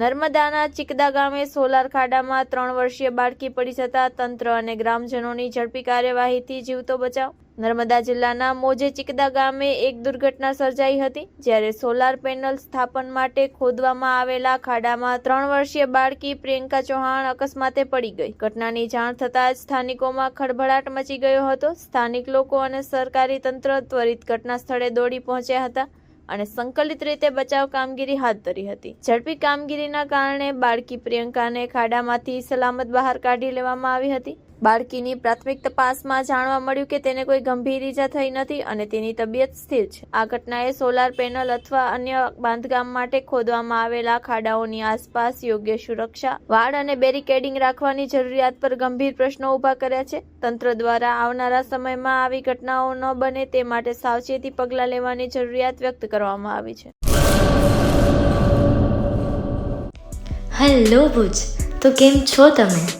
નર્મદાના ચિકદા ગામે સોલાર ખાડામાં ત્રણ વર્ષીય બાળકી પડી જતા તંત્ર અને ગ્રામજનોની ઝડપી કાર્યવાહીથી જીવતો બચાવ. નર્મદા જિલ્લાના મોજે ચિકદા ગામે એક દુર્ઘટના સર્જાઈ હતી, જ્યારે સોલાર પેનલ સ્થાપન માટે ખોદવામાં આવેલા ખાડામાં ત્રણ વર્ષીય બાળકી પ્રિયંકા ચૌહાણ અકસ્માતે પડી ગઈ. ઘટનાની જાણ થતાં જ સ્થાનિકોમાં ખળભળાટ મચી ગયો હતો. સ્થાનિક લોકો અને સરકારી તંત્ર ત્વરિત ઘટના સ્થળે દોડી પહોંચ્યા હતા. અને સંકલિત રીતે બચાવ કામગીરી હાથ ધરી હતી. ઝડપી કામગીરીના કારણે બાળકી પ્રિયંકાને ખાડામાંથી સલામત બહાર કાઢી લેવામાં આવી હતી. બાળકીની પ્રાથમિક તપાસમાં જાણવા મળ્યું કે તેને કોઈ ગંભીર ઈજા થઈ નથી અને તેની તબિયત સ્થિર છે. આ ઘટનાએ સોલાર પેનલ અથવા અન્ય બાંધકામ માટે ખોદવામાં આવેલા ખાડાઓની આસપાસ યોગ્ય સુરક્ષા વાડ અને બેરિકેડિંગ રાખવાની જરૂરિયાત પર ગંભીર પ્રશ્નો ઊભા કર્યા છે. તંત્ર દ્વારા આવનારા સમયમાં આવી ઘટનાઓ ન બને તે માટે સાવચેતી પગલાં લેવાની જરૂરિયાત વ્યક્ત કરવામાં આવી છે. હેલો ભુજ, તો કેમ છો તમે?